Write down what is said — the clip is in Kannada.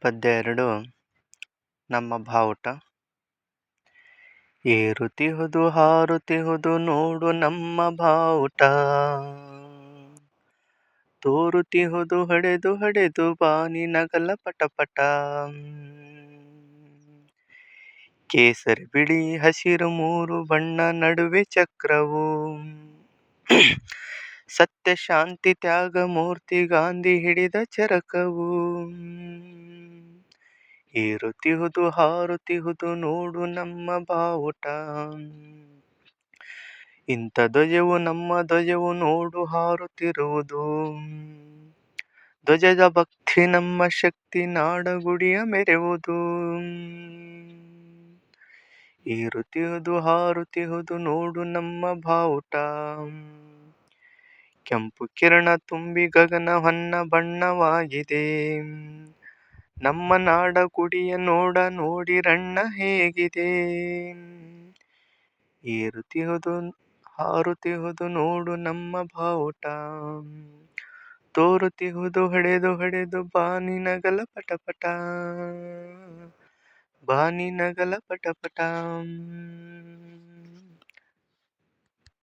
ಪದ್ಯ ಎರಡು ನಮ್ಮ ಬಾವುಟ. ಏರುತಿಹುದು, ಹಾರುತಿಹುದು ನೋಡು ನಮ್ಮ ಬಾವುಟ. ತೋರುತಿಹುದು, ಹಡೆದು ಹಡೆದು ಬಾನಿ ನಗಲ ಪಟಪಟ. ಕೇಸರಿ ಬಿಳಿ, ಹಸಿರು ಮೂರು ಬಣ್ಣ ನಡುವೆ ಚಕ್ರವು. ಸತ್ಯ, ಶಾಂತಿ, ತ್ಯಾಗ, ಮೂರ್ತಿ, ಗಾಂಧಿ ಹಿಡಿದ ಚರಕವು. ಏರುತಿಹುದು, ಹಾರುತಿಹುದು, ನೋಡು ನಮ್ಮ ಬಾವುಟ. ಇಂಥ ಧ್ವಜವು ನಮ್ಮ ಧ್ವಜವು, ನೋಡು ಹಾರುತ್ತಿರುವುದು ಧ್ವಜದ ಭಕ್ತಿ ನಮ್ಮ ಶಕ್ತಿ, ನಾಡಗುಡಿಯ ಮೆರೆವುದು. ಏರುತಿಹುದು, ಹಾರುತಿಹುದು, ನೋಡು ನಮ್ಮ ಬಾವುಟ. ಕೆಂಪು ಕಿರಣ ತುಂಬಿ ಗಗನ ಹೊನ್ನ ಬಣ್ಣವಾಗಿದೆ. ನಮ್ಮ ನಾಡ ಕುಡಿಯ ನೋಡ ನೋಡಿರಣ್ಣ ಹೇಗಿದೆ. ಏರುತಿಹುದು ಹಾರುತಿಹುದು ನೋಡು ನಮ್ಮ ಬಾವುಟ. ತೋರುತಿಹುದು ಹೊಡೆದು ಹೊಡೆದು ಬಾನಿ ನಗಲ ಪಟಪಟ. ಬಾನಿನಗಲ ಪಟಪಟ.